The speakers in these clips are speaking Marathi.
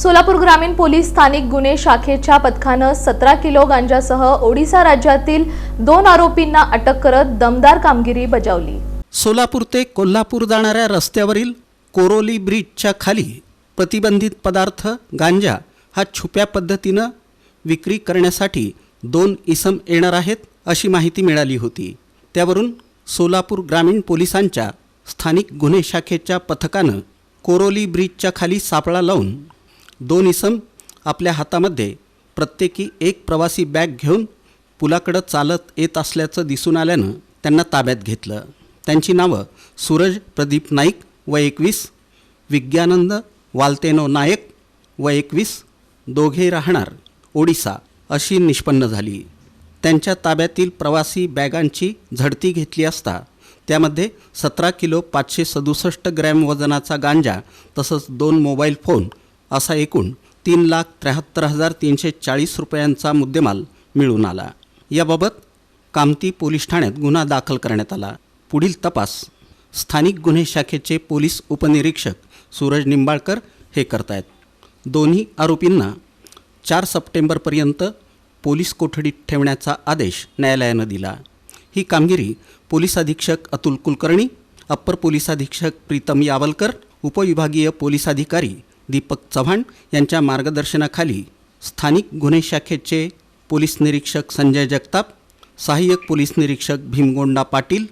सोलापूर ग्रामीण पोलीस स्थानिक गुन्हे शाखेच्या पथकानं सतरा किलो गांजासह ओडिसा राज्यातील दोन आरोपींना अटक करत दमदार कामगिरी बजावली. सोलापूर ते कोल्हापूर जाणाऱ्या रस्त्यावरील कोरोली ब्रिजच्या खाली प्रतिबंधित पदार्थ गांजा हा छुप्या पद्धतीनं विक्री करण्यासाठी दोन इसम येणार आहेत अशी माहिती मिळाली होती. त्यावरून सोलापूर ग्रामीण पोलिसांच्या स्थानिक गुन्हे शाखेच्या पथकानं कोरोली ब्रिजच्या खाली सापळा लावून दोन इसम आपल्या हातामध्ये प्रत्येकी एक प्रवासी बॅग घेऊन पुलाकडं चालत येत असल्याचं दिसून आल्यानं त्यांना ताब्यात घेतलं. त्यांची नावं सूरज प्रदीप नाईक व एकवीस विज्ञानंद वालतेनो नायक व एकवीस दोघे राहणार ओडिसा अशी निष्पन्न झाली. त्यांच्या ताब्यातील प्रवासी बॅगांची झडती घेतली असता त्यामध्ये सतरा किलो पाचशे सदुसष्ट ग्रॅम वजनाचा गांजा तसंच दोन मोबाईल फोन असा एकूण तीन लाख त्र्याहत्तर हजार तीनशे चाळीस रुपयांचा मुद्देमाल मिळून आला. याबाबत कामती पोलीस ठाण्यात गुन्हा दाखल करण्यात आला. पुढील तपास स्थानिक गुन्हे शाखेचे पोलीस उपनिरीक्षक सूरज निंबाळकर हे करतायत. दोन्ही आरोपींना चार सप्टेंबरपर्यंत पोलीस कोठडीत ठेवण्याचा आदेश न्यायालयानं दिला. ही कामगिरी पोलीस अधीक्षक अतुल कुलकर्णी अप्पर पोलीस अधीक्षक प्रीतम यावलकर उपविभागीय पोलीस अधिकारी दीपक चव्हाण यांच्या मार्गदर्शनाखाली स्थानिक गुन्हे शाखेचे पोलीस निरीक्षक संजय जगताप सहाय्यक पोलीस निरीक्षक भीमगोंडा पाटील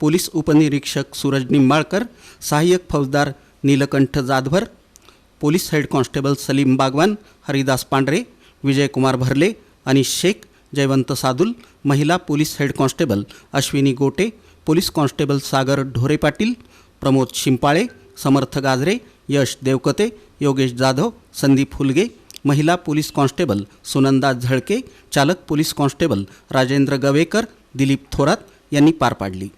पोलीस उपनिरीक्षक सूरज निंबाळकर सहाय्यक फौजदार Neelkanth Jadhavar police head constable Salim Bagwan Haridas Pandhare Vijaykumar Bharle Anish Shaikh Jaywant Sadul महिला police head constable Ashwini Gote police constable Sagar Dhore Patil Pramod शिंपाळे समर्थ गाजरे यश देवकते योगेश जाधव संदीप हुलगे महिला पोलीस कॉन्स्टेबल सुनंदा झळके चालक पोलीस कॉन्स्टेबल राजेंद्र गवेकर दिलीप थोरात यांनी पार पाडली.